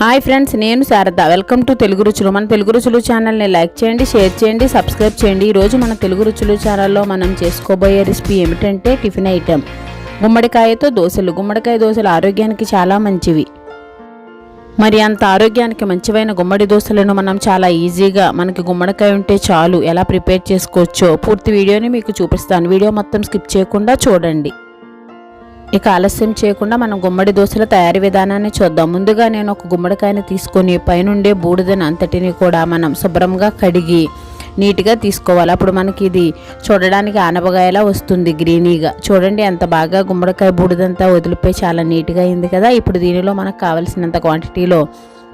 Hi friends నేను Sharada. Welcome to Telugu రుచులు. మన తెలుగు రుచులు ఛానల్ని లైక్ చేయండి షేర్ చేయండి సబ్స్క్రైబ్ చేయండి. ఈరోజు మన తెలుగు రుచులు ఛానల్లో మనం చేసుకోబోయే రెసిపీ ఏమిటంటే టిఫిన్ ఐటెం. గుమ్మడికాయతో దోశలు. గుమ్మడికాయ దోశలు ఆరోగ్యానికి చాలా మంచివి. మరి అంత ఆరోగ్యానికి మంచివైన గుమ్మడి దోశలను మనం చాలా ఈజీగా మనకి గుమ్మడికాయ ఉంటే చాలు. ఎలా ప్రిపేర్ చేసుకోవచ్చో పూర్తి వీడియోని మీకు చూపిస్తాను. వీడియో మొత్తం స్కిప్ చేయకుండా చూడండి. ఇక ఆలస్యం చేయకుండా మనం గుమ్మడి దోశల తయారీ విధానాన్ని చూద్దాం. ముందుగా నేను ఒక గుమ్మడికాయని తీసుకొని పైనుండే బూడిదని అంతటిని కూడా మనం శుభ్రంగా కడిగి నీట్గా తీసుకోవాలి. అప్పుడు మనకి ఇది చూడడానికి ఆనపకాయలా వస్తుంది గ్రీనీగా. చూడండి ఎంత బాగా గుమ్మడికాయ బూడిదంతా వదిలిపోయి చాలా నీట్గా అయింది కదా. ఇప్పుడు దీనిలో మనకు కావలసినంత క్వాంటిటీలో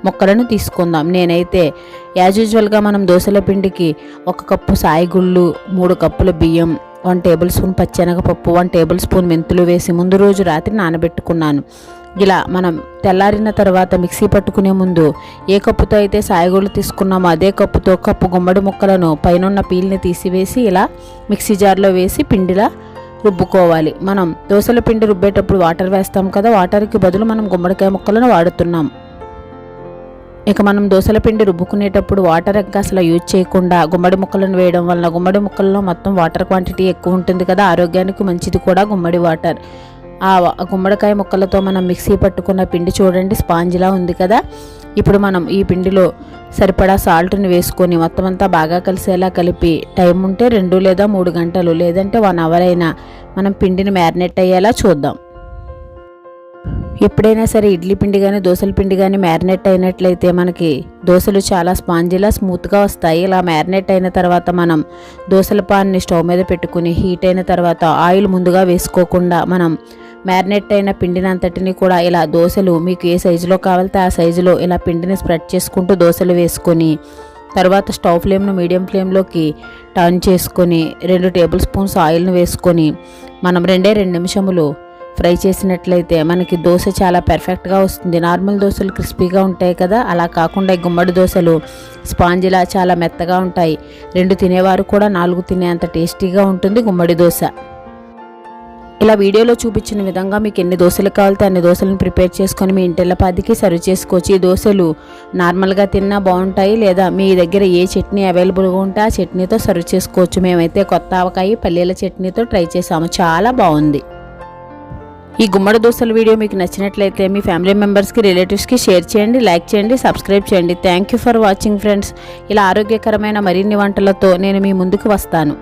ముక్కలను తీసుకుందాం. నేనైతే యాజ్ యూజువల్గా మనం దోశల పిండికి ఒక కప్పు సాయిగుళ్ళు మూడు కప్పుల బియ్యం వన్ టేబుల్ స్పూన్ పచ్చెనగపప్పు వన్ టేబుల్ స్పూన్ మెంతులు వేసి ముందు రోజు రాత్రి నానబెట్టుకున్నాను. ఇలా మనం తెల్లారిన తర్వాత మిక్సీ పట్టుకునే ముందు ఏ కప్పుతో అయితే సాయగుళ్ళు తీసుకున్నామో అదే కప్పుతో కప్పు గుమ్మడి ముక్కలను పైనున్న పీల్ని తీసివేసి ఇలా మిక్సీ జార్లో వేసి పిండిలా రుబ్బుకోవాలి. మనం దోశల పిండి రుబ్బేటప్పుడు వాటర్ వేస్తాం కదా వాటర్కి బదులు మనం గుమ్మడికాయ ముక్కలను వాడుతున్నాం. ఇక మనం దోశల పిండి రుబ్బుకునేటప్పుడు వాటర్ ఇంకా అసలు యూజ్ చేయకుండా గుమ్మడి ముక్కలను వేయడం వల్ల గుమ్మడి ముక్కల్లో మొత్తం వాటర్ క్వాంటిటీ ఎక్కువ ఉంటుంది కదా ఆరోగ్యానికి మంచిది కూడా గుమ్మడి వాటర్. ఆ గుమ్మడికాయ ముక్కలతో మనం మిక్సీ పట్టుకున్న పిండి చూడండి స్పాంజ్లా ఉంది కదా. ఇప్పుడు మనం ఈ పిండిలో సరిపడా సాల్ట్ని వేసుకొని మొత్తం అంతా బాగా కలిసేలా కలిపి టైం ఉంటే రెండు లేదా మూడు గంటలు లేదంటే వన్ అవర్ అయినా మనం పిండిని మ్యారినేట్ అయ్యేలా చూద్దాం. ఎప్పుడైనా సరే ఇడ్లీ పిండి కానీ దోశల పిండి కానీ మ్యారినేట్ అయినట్లయితే మనకి దోశలు చాలా స్పాంజీలా స్మూత్గా వస్తాయి. ఇలా మ్యారినేట్ అయిన తర్వాత మనం దోశల పాన్ని స్టవ్ మీద పెట్టుకుని హీట్ అయిన తర్వాత ఆయిల్ ముందుగా వేసుకోకుండా మనం మ్యారినేట్ అయిన పిండిని అంతటిని కూడా ఇలా దోశలు మీకు ఏ సైజులో కావాలితే ఆ సైజులో ఇలా పిండిని స్ప్రెడ్ చేసుకుంటూ దోశలు వేసుకొని తర్వాత స్టవ్ ఫ్లేమ్ను మీడియం ఫ్లేమ్లోకి టర్న్ చేసుకొని రెండు టేబుల్ స్పూన్స్ ఆయిల్ను వేసుకొని మనం రెండే రెండు నిమిషములు ఫ్రై చేసినట్లయితే మనకి దోశ చాలా పర్ఫెక్ట్గా వస్తుంది. నార్మల్ దోశలు క్రిస్పీగా ఉంటాయి కదా అలా కాకుండా ఈ గుమ్మడి దోశలు స్పాంజిలా చాలా మెత్తగా ఉంటాయి. రెండు తినేవారు కూడా నాలుగు తినేంత టేస్టీగా ఉంటుంది గుమ్మడి దోశ. ఇలా వీడియోలో చూపించిన విధంగా మీకు ఎన్ని దోశలు కావాలితే అన్ని దోశలను ప్రిపేర్ చేసుకొని మీ ఇంటిల్లపాదికి సర్వ్ చేసుకోవచ్చు. ఈ దోశలు నార్మల్గా తిన్నా బాగుంటాయి లేదా మీ దగ్గర ఏ చట్నీ అవైలబుల్గా ఉంటే ఆ చట్నీతో సర్వ్ చేసుకోవచ్చు. మేమైతే కొత్త ఆవకాయ పల్లీల చట్నీతో ట్రై చేసాము. చాలా బాగుంది. ఈ గుమ్మడి దోశల వీడియో మీకు నచ్చినట్లయితే మీ ఫ్యామిలీ మెంబర్స్కి రిలేటివ్స్కి షేర్ చేయండి లైక్ చేయండి సబ్స్క్రైబ్ చేయండి. Thank you for watching friends ఇలా ఆరోగ్యకరమైన మరిన్ని వంటలతో నేను మీ ముందుకు వస్తాను.